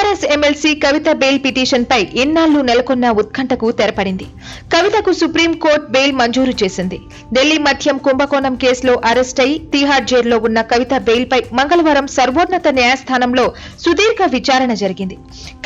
TRS MLC Kavitha bail petition పై ఇన్నాళ్ళు నెలకొన్న ఉత్కంఠకు తెరపడింది. కవితకు సుప్రీం కోర్టు బెయిల్ మంజూరు చేసింది. ఢిల్లీ మద్యం కుంభకోణం కేసులో అరెస్ట్ అయి తిహార్ జైల్లో ఉన్న కవిత బెయిల్ పై మంగళవారం సర్వోన్నత న్యాయస్థానంలో సుదీర్ఘ విచారణ జరిగింది.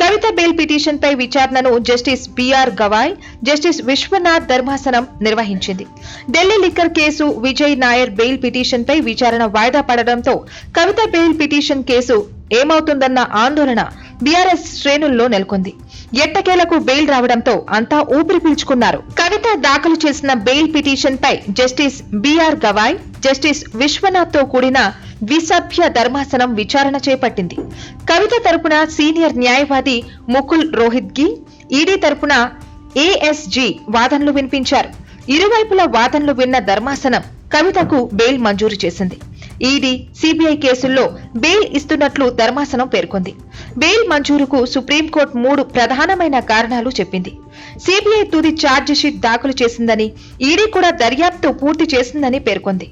కవిత బెయిల్ పిటిషన్ పై విచారణను justice BR Gavai justice Viswanath ధర్మాసనం నిర్వహించింది. Delhi liquor case Vijay Nair bail petition పై విచారణ వాయిదా పడడంతో కవిత బెయిల్ పిటిషన్ కేసు ఏమవుతుందన్న ఆందోళన బీఆర్ఎస్ శ్రేణుల్లో నెలకొంది. ఎట్టకేలకు బెయిల్ రావడంతో అంతా ఊపిరి పీల్చుకున్నారు. కవిత దాఖలు చేసిన బెయిల్ పిటిషన్ పై జస్టిస్ బిఆర్ గవాయ్ జస్టిస్ విశ్వనాథ్తో కూడిన ద్విసభ్య ధర్మాసనం విచారణ చేపట్టింది. కవిత తరపున సీనియర్ న్యాయవాది ముకుల్ రోహిత్గి ఈడీ తరపున ఏఎస్జీ వాదనలు వినిపించారు. ఇరువైపుల వాదనలు విన్న ధర్మాసనం కవితకు బెయిల్ మంజూరు చేసింది. ఈడీ సిబిఐ కేసుల్లో బెయిల్ ఇస్తున్నట్లు ధర్మాసనం పేర్కొంది. బెయిల్ మంజూరుకు సుప్రీంకోర్టు మూడు ప్రధానమైన కారణాలు చెప్పింది. సిబిఐ తుది ఛార్జిషీట్ దాఖలు చేసిందని ఈడీ కూడా దర్యాప్తు పూర్తి చేసిందని పేర్కొంది.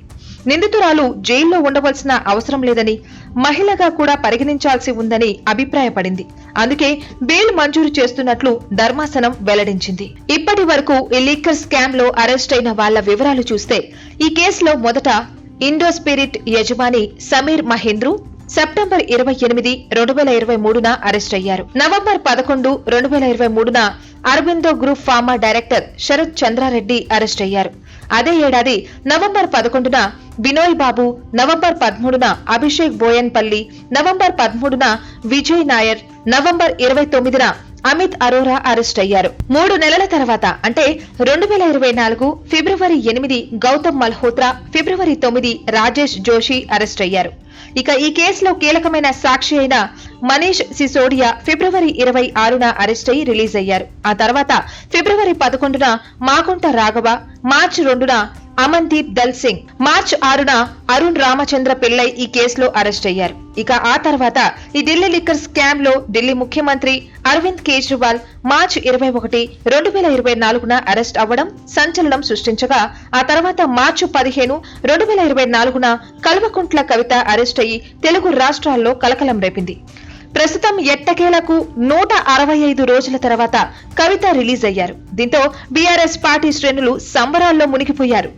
నిందితురాలు జైల్లో ఉండవలసిన అవసరం లేదని మహిళగా కూడా పరిగణించాల్సి ఉందని అభిప్రాయపడింది. అందుకే బెయిల్ మంజూరు చేస్తున్నట్లు ధర్మాసనం వెల్లడించింది. ఇప్పటి వరకు ఈ లీకర్ స్కామ్లో అరెస్ట్ అయిన వాళ్ళ వివరాలు చూస్తే ఈ కేసులో మొదట ఇండో స్పిరిట్ యజమాని సమీర్ మహేంద్రు సెప్టెంబర్ ఇరవై ఎనిమిది రెండు వేల ఇరవై మూడున అరెస్ట్ అయ్యారు. నవంబర్ పదకొండు రెండు వేల ఇరవై మూడున Aurobindo group pharma director Sarath Chandrareddy arrest అయ్యారు. అదే ఏడాది నవంబర్ పదకొండున వినోయ్ బాబు నవంబర్ పదమూడున అభిషేక్ బోయన్పల్లి నవంబర్ పదమూడున విజయ్ నాయర్ నవంబర్ ఇరవై తొమ్మిదిన అమిత్ అరోరా అరెస్ట్ అయ్యారు. మూడు నెలల తర్వాత అంటే రెండు వేల ఇరవై నాలుగు ఫిబ్రవరి ఎనిమిది గౌతమ్ మల్హోత్రా ఫిబ్రవరి తొమ్మిది రాజేష్ జోషి అరెస్ట్ అయ్యారు. ఇక ఈ కేసులో కీలకమైన సాక్షి అయిన మనీష్ సిసోడియా ఫిబ్రవరి ఇరవై ఆరున అరెస్ట్ అయి రిలీజ్ అయ్యారు. ఆ తర్వాత ఫిబ్రవరి పదకొండున మాకుంట రాఘవ మార్చి రెండున అమన్దీప్ దల్ సింగ్ మార్చ్ ఆరున అరుణ్ రామచంద్ర పిల్లై ఈ కేసులో అరెస్ట్ అయ్యారు. ఇక ఆ తర్వాత ఈ ఢిల్లీ లిక్కర్ స్కామ్లో ఢిల్లీ ముఖ్యమంత్రి అరవింద్ కేజ్రీవాల్ మార్చి ఇరవై ఒకటి రెండు వేల ఇరవై నాలుగున అరెస్ట్ అవ్వడం సంచలనం సృష్టించగా ఆ తర్వాత మార్చి పదిహేను రెండు వేల ఇరవై నాలుగున కల్వకుంట్ల కవిత అరెస్ట్ అయ్యి తెలుగు రాష్ట్రాల్లో కలకలం రేపింది. ప్రస్తుతం ఎట్టకేలకు నూట అరవై ఐదు రోజుల తర్వాత కవిత రిలీజ్ అయ్యారు. దీంతో బీఆర్ఎస్ పార్టీ శ్రేణులు సంబరాల్లో మునిగిపోయారు.